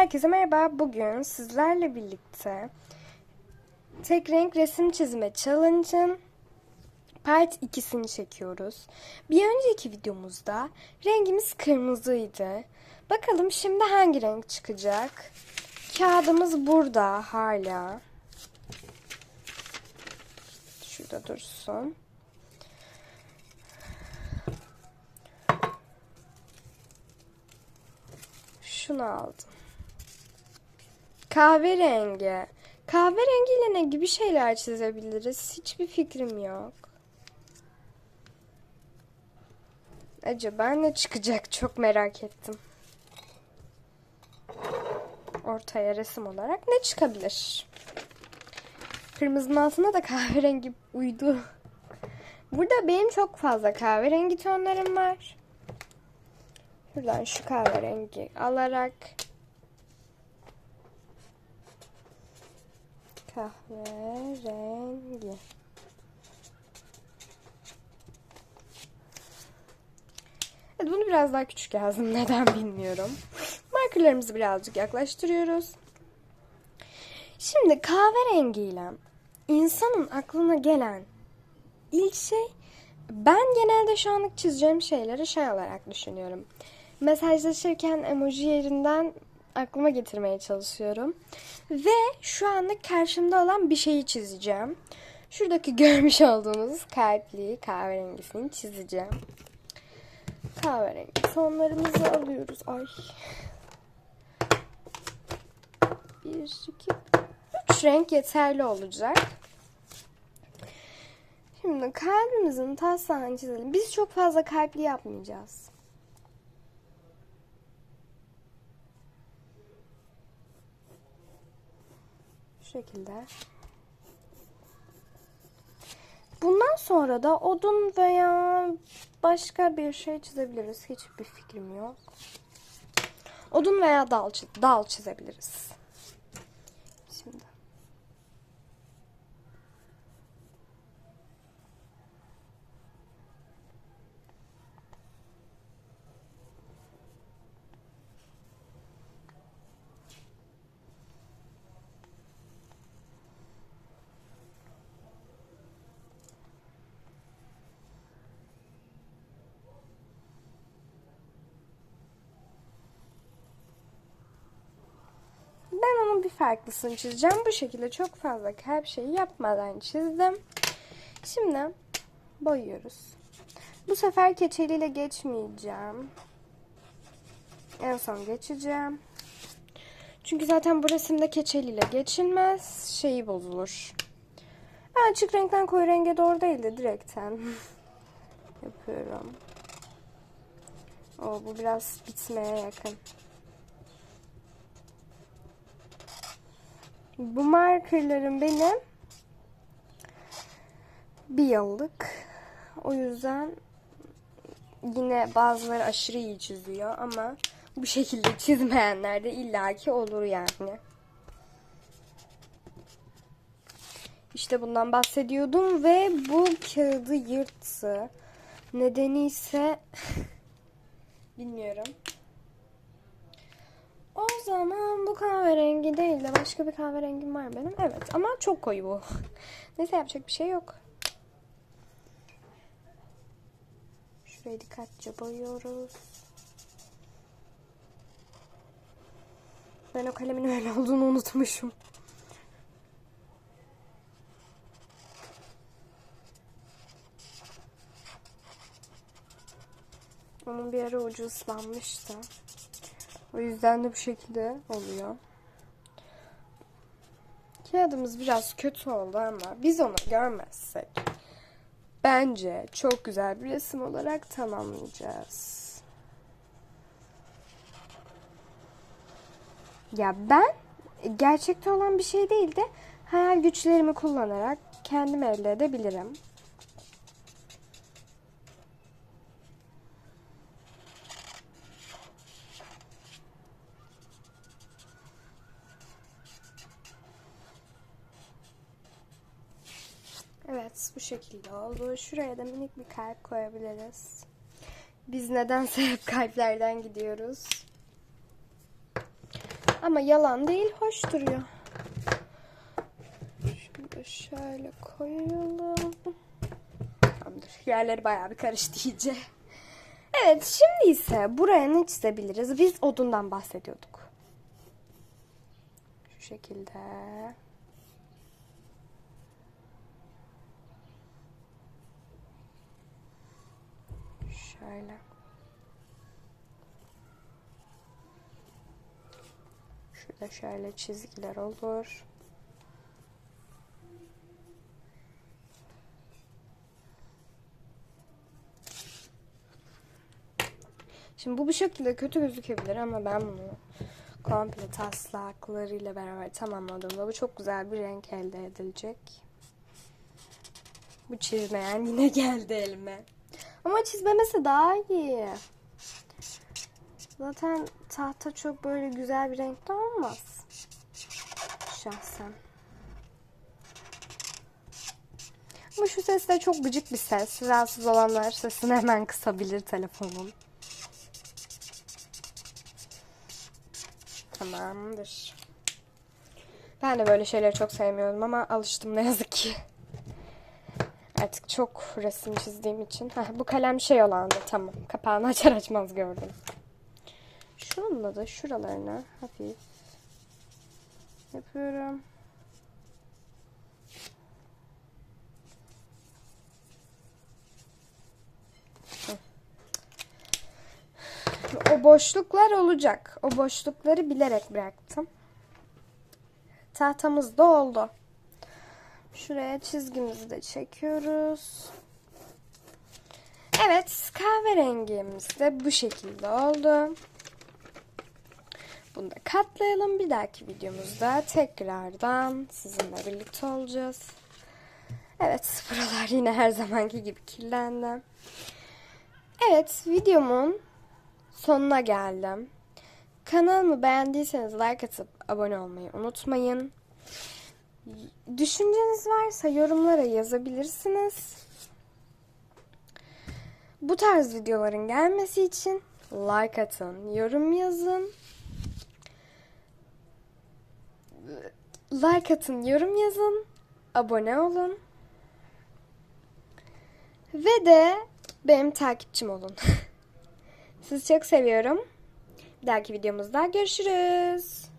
Herkese merhaba. Bugün sizlerle birlikte tek renk resim çizme challenge'ın part 2'sini çekiyoruz. Bir önceki videomuzda rengimiz kırmızıydı. Bakalım şimdi hangi renk çıkacak? Kağıdımız burada hala. Şurada dursun. Şunu aldım. Kahverengi. Kahverengiyle ne gibi şeyler çizebiliriz? Hiçbir fikrim yok. Acaba ne çıkacak? Çok merak ettim. Ortaya resim olarak ne çıkabilir? Kırmızının altına da kahverengi uydu. Burada benim çok fazla kahverengi tonlarım var. Şuradan şu kahverengi alarak kahverengi. Evet, bunu biraz daha küçük yazdım. Neden bilmiyorum. Markerlarımızı birazcık yaklaştırıyoruz. Şimdi kahverengiyle insanın aklına gelen ilk şey ben genelde şu anlık çizeceğim şeyleri şey olarak düşünüyorum. Mesajlaşırken emoji yerinden aklıma getirmeye çalışıyorum. Ve şu anlık karşımda olan bir şeyi çizeceğim. Şuradaki görmüş olduğunuz kalpli kahverengisini çizeceğim. Kahverengi tonlarımızı alıyoruz. Ay. Bir, iki, üç renk yeterli olacak. Şimdi kalbimizin taslağını çizelim. Biz çok fazla kalpli yapmayacağız. Şekilde. Bundan sonra da odun veya başka bir şey çizebiliriz. Hiçbir fikrim yok. Odun veya dal, dal çizebiliriz. Şimdi. Ben onun bir farklısını çizeceğim. Bu şekilde çok fazla kalp şeyi yapmadan çizdim. Şimdi boyuyoruz. Bu sefer keçeliyle geçmeyeceğim. En son geçeceğim. Çünkü zaten bu resimde keçeliyle geçilmez. Şeyi bozulur. Ben açık renkten koyu renge doğru değil de direkten yapıyorum. O bu biraz bitmeye yakın. Bu markerlarım benim bir yıllık. O yüzden yine bazıları aşırı iyi çiziyor ama bu şekilde çizmeyenler de illaki olur yani. İşte bundan bahsediyordum ve bu kağıdı yırttı. Nedeni ise bilmiyorum. O zaman bu kahverengi değil de başka bir kahverengim var benim. Evet ama çok koyu bu. Neyse yapacak bir şey yok. Şurayı dikkatlice boyuyoruz. Ben o kalemin öyle olduğunu unutmuşum. Onun bir ara ucu ıslanmıştı. O yüzden de bu şekilde oluyor. Kağıdımız biraz kötü oldu ama biz onu görmezsek bence çok güzel bir resim olarak tamamlayacağız. Ya ben gerçekte olan bir şey değil de hayal güçlerimi kullanarak kendim elde edebilirim. Evet bu şekilde oldu. Şuraya da minik bir kalp koyabiliriz. Biz nedense hep kalplerden gidiyoruz. Ama yalan değil, hoş duruyor. Da şöyle koyalım. Tamamdır. Yerleri bayağı bir karıştı iyice. Evet, şimdi ise buraya ne çizebiliriz? Biz odundan bahsediyorduk. Şu şekilde. Şöyle. Şurada şöyle çizgiler olur. Şimdi bu bu şekilde kötü gözükebilir ama ben bunu komple taslaklarıyla beraber tamamladığımda bu çok güzel bir renk elde edilecek. Bu çizmeyen yine geldi elime. Ama çizmemesi daha iyi. Zaten tahta çok böyle güzel bir renkte olmaz. Şahsen. Ama şu ses de çok gıcık bir ses. Rahatsız olanlar sesini hemen kısabilir telefonun. Tamamdır. Ben de böyle şeyleri çok sevmiyorum ama alıştım ne yazık ki. Artık çok resim çizdiğim için. Heh, bu kalem şey olandı tamam. Kapağını açar açmaz gördüm. Şununla da şuralarına hafif yapıyorum. O boşluklar olacak. O boşlukları bilerek bıraktım. Tahtamız da oldu. Şuraya çizgimizi de çekiyoruz. Evet, kahverengimiz de bu şekilde oldu. Bunu da katlayalım. Bir dahaki videomuzda tekrardan sizinle birlikte olacağız. Evet, buralar yine her zamanki gibi kirlendi. Evet, videomun sonuna geldim. Kanalımı beğendiyseniz like atıp abone olmayı unutmayın. Düşünceniz varsa yorumlara yazabilirsiniz. Bu tarz videoların gelmesi için like atın, yorum yazın. Like atın, yorum yazın, abone olun. Ve de benim takipçim olun. Sizi çok seviyorum. Bir dahaki videomuzda görüşürüz.